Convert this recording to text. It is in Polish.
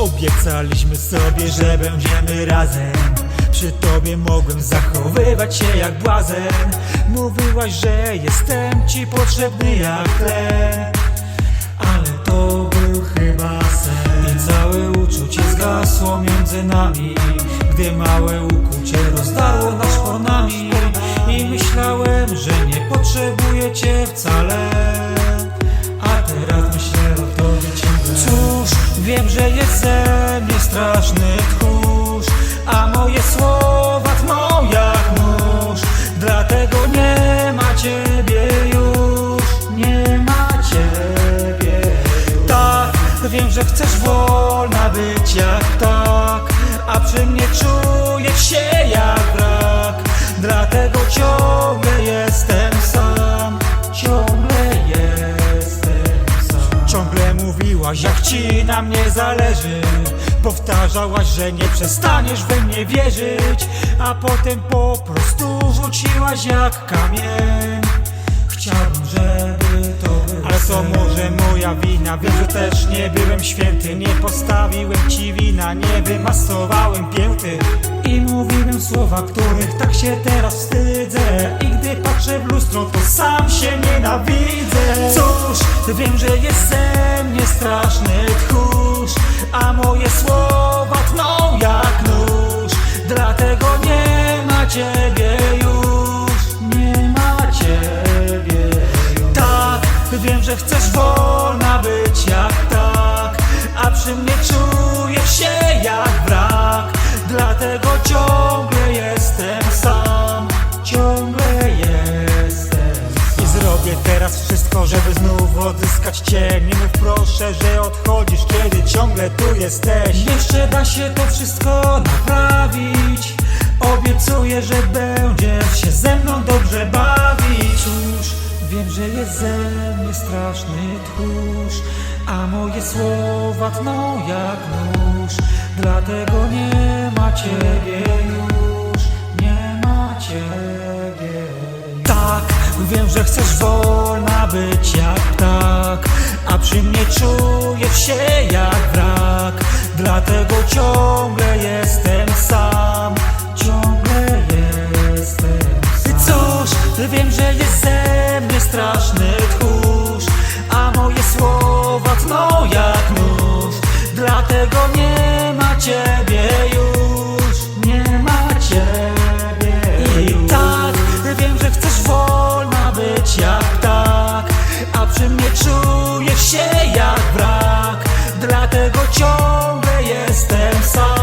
Obiecaliśmy sobie, że będziemy razem. Przy tobie mogłem zachowywać się jak błazen. Mówiłaś, że jestem ci potrzebny jak tlen Ale to był chyba sen. I całe uczucie zgasło między nami. Gdy małe ukłucie że chcesz wolna być jak tak A przy mnie czujesz się jak brak Dlatego ciągle jestem sam Ciągle jestem sam. Ciągle mówiłaś jak ci na mnie zależy. Powtarzałaś, że nie przestaniesz we mnie wierzyć A potem po prostu rzuciłaś jak kamień. Chciałbym, Ale to może moja wina? Wiem, że też nie byłem święty Nie postawiłem ci wina Nie wymasowałem pięty. I mówiłem słowa, których tak się teraz wstydzę. I gdy patrzę w lustro, to sam się nienawidzę. Cóż, wiem, że jest ze mnie straszny tchórz A moje słowa tną jak nóż. Dlatego nie ma ciebie wiem, że chcesz wolna być jak tak A przy mnie czujesz się jak brak Dlatego ciągle jestem sam Ciągle jestem I zrobię teraz wszystko, żeby znów odzyskać cię Nie mów proszę, że odchodzisz, kiedy ciągle tu jesteś. Jeszcze da się to wszystko naprawić. Obiecuję, że będziesz się ze mną dobrze że jest ze mnie straszny tchórz A moje słowa tną jak nóż Dlatego nie ma ciebie już Nie ma ciebie już. Tak, wiem, że chcesz wolna być jak ptak A przy mnie czujesz się jak wrak Dlatego ciągle jestem sam them song.